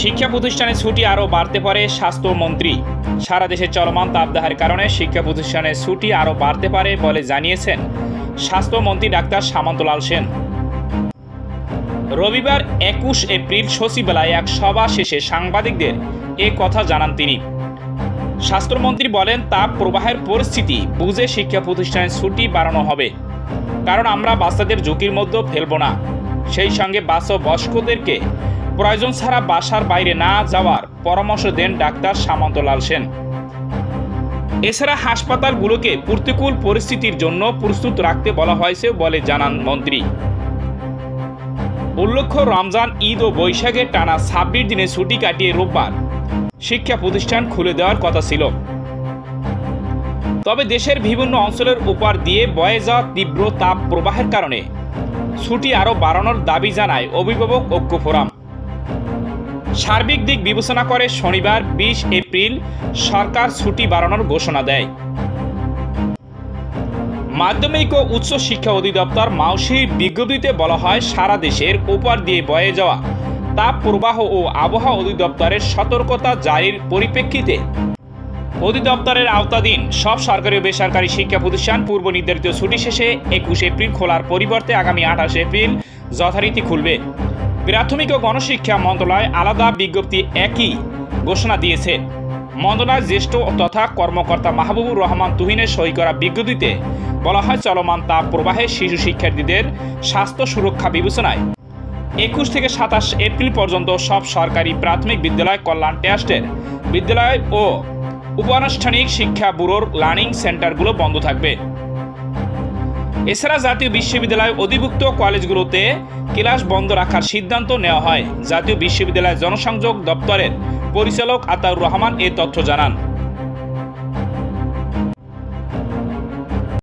শিক্ষা প্রতিষ্ঠানে ছুটি আরও বাড়তে পারে স্বাস্থ্যমন্ত্রী। সারা দেশে চলমান তাপদাহের কারণে শিক্ষা প্রতিষ্ঠানে ছুটি আরও বাড়তে পারে বলে জানিয়েছেন স্বাস্থ্যমন্ত্রী ডাক্তার সামন্তলাল সেন। রবিবার একুশ এপ্রিল সচিবালয়ে এক সভা শেষে সাংবাদিকদের এ কথা জানান তিনি। স্বাস্থ্যমন্ত্রী বলেন, তাপ প্রবাহের পরিস্থিতি বুঝে শিক্ষা প্রতিষ্ঠানে ছুটি বাড়ানো হবে। কারণ আমরা বাচ্চাদের ঝুঁকির মধ্যে ফেলব না। সেই সঙ্গে বাচ্চা ও বয়স্কদেরকে প্রয়োজন ছাড়া বাসার বাইরে না যাওয়ার পরামর্শ দেন ডাক্তার সামন্তলাল সেন। এছাড়া হাসপাতালগুলোকে প্রতিকূল পরিস্থিতির জন্য প্রস্তুত রাখতে বলা হয়েছে বলে জানান মন্ত্রী। উল্লেখ্য, রমজান, ঈদ ও বৈশাখের টানা ছাব্বিশ দিনে ছুটি কাটিয়ে রোববার শিক্ষা প্রতিষ্ঠান খুলে দেওয়ার কথা ছিল। তবে দেশের বিভিন্ন অঞ্চলের উপর দিয়ে বয়ে যাওয়া তীব্র তাপ প্রবাহের কারণে ছুটি আরও বাড়ানোর দাবি জানায় অভিভাবক ঐক্য ফোরাম। সার্বিক দিক বিবেচনা করে শনিবার বিশ এপ্রিল সরকার ছুটি বাড়ানোর ঘোষণা দেয়। মাধ্যমিক ও উচ্চ শিক্ষা অধিদপ্তর মাউসির বিজ্ঞপ্তিতে বলা হয়, সারা দেশের উপর দিয়ে বয়ে যাওয়া তাপ প্রবাহ ও আবহাওয়া অধিদপ্তরের সতর্কতা জারির পরিপ্রেক্ষিতে অধিদপ্তরের আওতাধীন সব সরকারি ও বেসরকারি শিক্ষা প্রতিষ্ঠান পূর্ব নির্ধারিত ছুটি শেষে একুশ এপ্রিল খোলার পরিবর্তে আগামী আঠাশ এপ্রিল যথারীতি খুলবে। প্রাথমিক ও গণশিক্ষা মন্ত্রণালয় আলাদা বিজ্ঞপ্তি একই ঘোষণা দিয়েছে। মন্ত্রণালয়ের জ্যেষ্ঠ তথা কর্মকর্তা মাহবুবুর রহমান তুহিনের সই করা বিজ্ঞপ্তিতে বলা হয়, চলমান তাপ প্রবাহে শিশু শিক্ষার্থীদের স্বাস্থ্য সুরক্ষা বিবেচনায় একুশ থেকে সাতাশ এপ্রিল পর্যন্ত সব সরকারি প্রাথমিক বিদ্যালয় কল্যাণ ট্রাস্টের বিদ্যালয় ও উপানুষ্ঠানিক শিক্ষা ব্যুরোর লার্নিং সেন্টারগুলো বন্ধ থাকবে। এছাড়া জাতীয় বিশ্ববিদ্যালয় অধিভুক্ত কলেজগুলোতে ক্লাস বন্ধ রাখার সিদ্ধান্ত নেওয়া হয়। জাতীয় বিশ্ববিদ্যালয় জনসংযোগ দপ্তরের পরিচালক আতাউর রহমান এ তথ্য জানান।